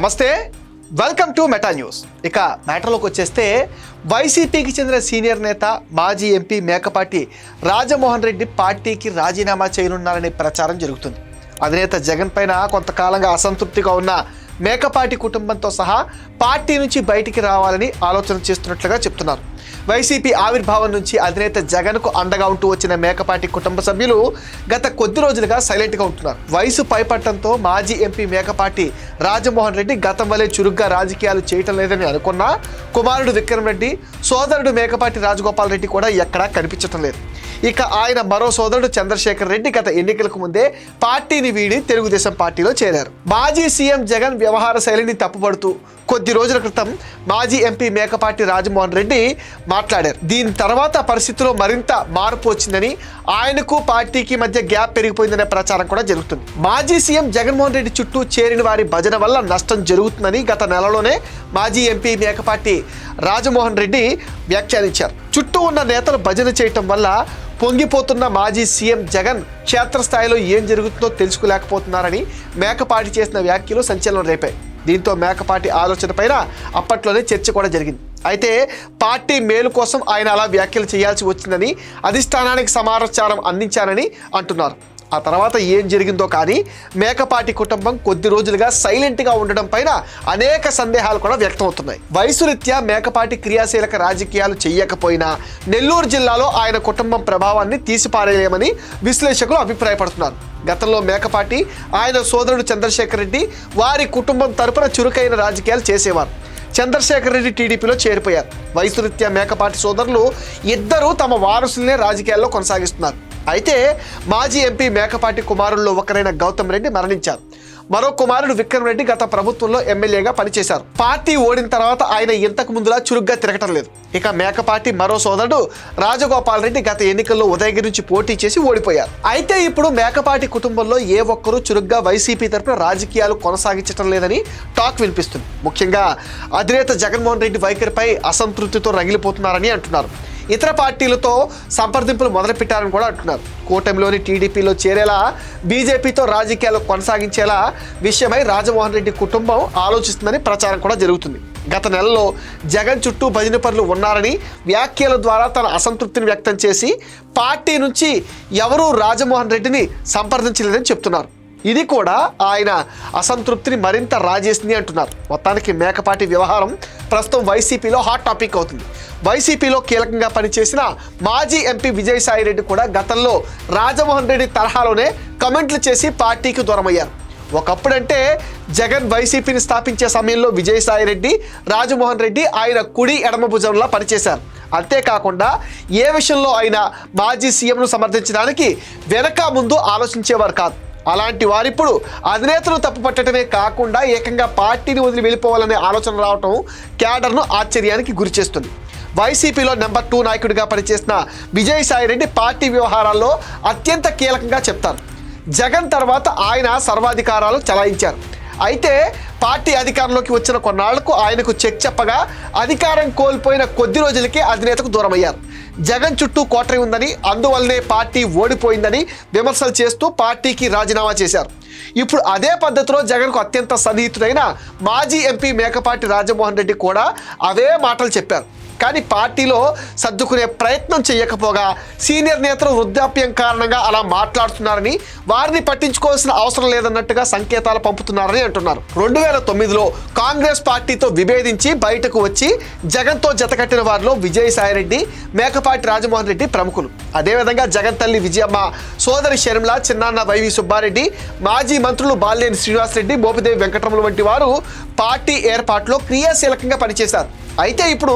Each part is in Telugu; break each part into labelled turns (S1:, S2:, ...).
S1: నమస్తే. వెల్కమ్ టు మెటా న్యూస్ ఇక మ్యాటర్లోకి వచ్చేస్తే వైసీపీకి చెందిన సీనియర్ నేత మాజీ ఎంపీ మేకపాటి రాజమోహన్ రెడ్డి పార్టీకి రాజీనామా చేయనున్నారనే ప్రచారం జరుగుతుంది. అధినేత జగన్ పైన కొంతకాలంగా అసంతృప్తిగా ఉన్న మేకపాటి కుటుంబంతో సహా పార్టీ నుంచి బయటికి రావాలని ఆలోచన చేస్తున్నట్లుగా చెప్తున్నారు. వైసీపీ ఆవిర్భావం నుంచి అధినేత జగన్కు అండగా ఉంటూ వచ్చిన మేకపాటి కుటుంబ సభ్యులు గత కొద్ది రోజులుగా సైలెంట్గా ఉంటున్నారు. వయసు పైపట్టంతో మాజీ ఎంపీ మేకపాటి రాజమోహన్ రెడ్డి గతం వలె చురుగ్గా రాజకీయాలు చేయటం లేదని అనుకున్నా కుమారుడు విక్రమ్ రెడ్డి సోదరుడు మేకపాటి రాజగోపాల్ రెడ్డి కూడా ఎక్కడా కనిపించటం లేదు. ఇక ఆయన మరో సోదరుడు చంద్రశేఖర్ రెడ్డి గత ఎన్నికలకు ముందే పార్టీని వీడి తెలుగుదేశం పార్టీలో చేరారు. మాజీ సీఎం జగన్ వ్యవహార శైలిని తప్పుపడుతూ కొద్ది రోజుల క్రితం మాజీ ఎంపీ మేకపాటి రాజమోహన్ రెడ్డి మాట్లాడారు. దీని తర్వాత పరిస్థితిలో మరింత మార్పు వచ్చిందని ఆయనకు పార్టీకి మధ్య గ్యాప్ పెరిగిపోయిందనే ప్రచారం కూడా జరుగుతుంది. మాజీ సీఎం జగన్మోహన్ రెడ్డి చుట్టూ చేరిన వారి భజన వల్ల నష్టం జరుగుతుందని గత నెలలోనే మాజీ ఎంపీ మేకపాటి రాజమోహన్ రెడ్డి వ్యాఖ్యానించారు. చుట్టూ ఉన్న నేతలు భజన చేయటం వల్ల పొంగిపోతున్న మాజీ సీఎం జగన్ క్షేత్రస్థాయిలో ఏం జరుగుతుందో తెలుసుకోలేకపోతున్నారని మేకపాటి చేసిన వ్యాఖ్యలు సంచలనం రేపాయి. దీంతో మేకపాటి ఆలోచన పైన అప్పట్లోనే చర్చ కూడా జరిగింది. అయితే పార్టీ మేలు కోసం ఆయన అలా వ్యాఖ్యలు చేయాల్సి వచ్చిందని అధిష్టానానికి సమాచారం అందించారని అంటున్నారు. ఆ తర్వాత ఏం జరిగిందో కానీ మేకపాటి కుటుంబం కొద్ది రోజులుగా సైలెంట్గా ఉండడం పైన అనేక సందేహాలు కూడా వ్యక్తమవుతున్నాయి. వయసు రీత్యా మేకపాటి క్రియాశీలక రాజకీయాలు చేయకపోయినా నెల్లూరు జిల్లాలో ఆయన కుటుంబం ప్రభావాన్ని తీసిపారేయలేమని విశ్లేషకులు అభిప్రాయపడుతున్నారు. గతంలో మేకపాటి ఆయన సోదరుడు చంద్రశేఖర్ రెడ్డి వారి కుటుంబం తరపున చురుకైన రాజకీయాలు చేసేవారు. చంద్రశేఖర్ రెడ్డి టీడీపీలో చేరిపోయారు. వయసు రీత్యా మేకపాటి సోదరులు ఇద్దరూ తమ వారసులనే రాజకీయాల్లో కొనసాగిస్తున్నారు. అయితే మాజీ ఎంపీ మేకపాటి కుమారుల్లో ఒకరైన గౌతమ్ రెడ్డి మరణించారు. మరో కుమారుడు విక్రమ్ రెడ్డి గత ప్రభుత్వంలో ఎమ్మెల్యేగా పనిచేశారు. పార్టీ ఓడిన తర్వాత ఆయన ఇంతకు ముందులా చురుగ్గా తిరగటం లేదు. ఇక మేకపాటి మరో సోదరుడు రాజగోపాల్ రెడ్డి గత ఎన్నికల్లో ఉదయగిరి నుంచి పోటీ చేసి ఓడిపోయారు. అయితే ఇప్పుడు మేకపాటి కుటుంబంలో ఏ ఒక్కరూ చురుగ్గా వైసీపీ తరపున రాజకీయాలు కొనసాగించడం లేదని టాక్ వినిపిస్తుంది. ముఖ్యంగా అధినేత జగన్మోహన్ రెడ్డి వైఖరిపై అసంతృప్తితో రగిలిపోతున్నారని అంటున్నారు. ఇతర పార్టీలతో సంప్రదింపులు మొదలుపెట్టారని కూడా అంటున్నారు. కూటమిలోని టీడీపీలో చేరేలా బీజేపీతో రాజకీయాలు కొనసాగించేలా విషయమై రాజమోహన్ రెడ్డి కుటుంబం ఆలోచిస్తుందని ప్రచారం కూడా జరుగుతుంది. గత నెలలో జగన్ చుట్టూ భజన పనులు ఉన్నారని వ్యాఖ్యల ద్వారా తన అసంతృప్తిని వ్యక్తం చేసి పార్టీ నుంచి ఎవరూ రాజమోహన్ రెడ్డిని సంప్రదించలేదని చెప్తున్నారు. ఇది కూడా ఆయన అసంతృప్తిని మరింత రాజేసింది అంటున్నారు. మొత్తానికి మేకపాటి వ్యవహారం ప్రస్తుతం వైసీపీలో హాట్ టాపిక్ అవుతుంది. వైసీపీలో కీలకంగా పనిచేసిన మాజీ ఎంపీ విజయసాయి రెడ్డి కూడా గతంలో రాజమోహన్ రెడ్డి తరహాలోనే కమెంట్లు చేసి పార్టీకి దూరమయ్యారు. ఒకప్పుడంటే జగన్ వైసీపీని స్థాపించే సమయంలో విజయసాయి రెడ్డి రాజమోహన్ రెడ్డి ఆయన కుడి ఎడమ భుజంలా పనిచేశారు. అంతేకాకుండా ఏ విషయంలో అయినా మాజీ సీఎంను సమర్థించడానికి వెనక ముందు ఆలోచించేవారు కాదు. అలాంటి వారిప్పుడు అధినేతలు తప్పుపట్టడమే కాకుండా ఏకంగా పార్టీని వదిలి వెళ్ళిపోవాలనే ఆలోచన రావటం క్యాడర్ను ఆశ్చర్యానికి గురిచేస్తుంది వైసీపీలో నెంబర్ టూ నాయకుడిగా పనిచేసిన విజయసాయిరెడ్డి పార్టీ వ్యవహారాల్లో అత్యంత కీలకంగా చెప్తారు. జగన్ తర్వాత ఆయన సర్వాధికారాలు చలాయించారు. అయితే పార్టీ అధికారంలోకి వచ్చిన కొన్నాళ్ళకు ఆయనకు చెక్ చెప్పగా అధికారం కోల్పోయిన కొద్ది రోజులకే అధినేతకు దూరమయ్యారు. జగన్ చుట్టూ కోటరి ఉందని అందువల్లనే పార్టీ ఓడిపోయిందని విమర్శలు చేస్తూ పార్టీకి రాజీనామా చేశారు. ఇప్పుడు అదే పద్ధతిలో జగన్కు అత్యంత సన్నిహితుడైన మాజీ ఎంపీ మేకపాటి రాజమోహన్ రెడ్డి కూడా అవే మాటలు చెప్పారు. కానీ పార్టీలో సర్దుకునే ప్రయత్నం చేయకపోగా సీనియర్ నేతలు వృద్ధాప్యం కారణంగా అలా మాట్లాడుతున్నారని వారిని పట్టించుకోవాల్సిన అవసరం లేదన్నట్టుగా సంకేతాలు పంపుతున్నారని అంటున్నారు. రెండు వేల తొమ్మిదిలో కాంగ్రెస్ పార్టీతో విభేదించి బయటకు వచ్చి జగన్తో జతకట్టిన వారిలో విజయసాయిరెడ్డి మేకపాటి రాజమోహన్ రెడ్డి ప్రముఖులు. అదేవిధంగా జగన్ తల్లి విజయమ్మ సోదరి షర్మిల చిన్నాన్న వైవి సుబ్బారెడ్డి మాజీ మంత్రులు బాలినేని శ్రీనివాసరెడ్డి బోపిదేవి వెంకటరమణ వంటి వారు పార్టీ ఏర్పాటులో క్రియాశీలకంగా పనిచేశారు. అయితే ఇప్పుడు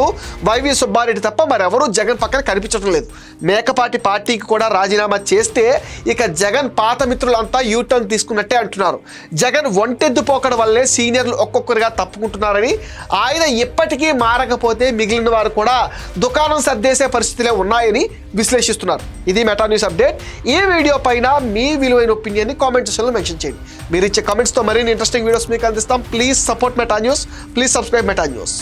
S1: వైవి సుబ్బారెడ్డి తప్ప మరెవరూ జగన్ పక్కన కనిపించడం లేదు. మేకపాటి పార్టీకి కూడా రాజీనామా చేస్తే ఇక జగన్ పాత మిత్రులంతా యూటర్న్ తీసుకున్నట్టే అంటున్నారు. జగన్ ఒంటెద్దు పోకడం వల్లే సీనియర్లు ఒక్కొక్కరుగా తప్పుకుంటున్నారని ఆయన ఇప్పటికీ మారకపోతే మిగిలిన వారు కూడా దుకాణం సర్దేసే పరిస్థితులే ఉన్నాయని విశ్లేషిస్తున్నారు. ఇది మెటా న్యూస్ అప్డేట్. ఈ వీడియో పైన మీ విలువైన ఒపీనియన్ని కామెంట్ సెక్షన్లో మెన్షన్ చేయండి. మీరు ఇచ్చే కామెంట్స్తో మరిన్ని ఇంట్రెస్టింగ్ వీడియోస్ మీకు అందిస్తాం. Please support Meta news please subscribe Meta news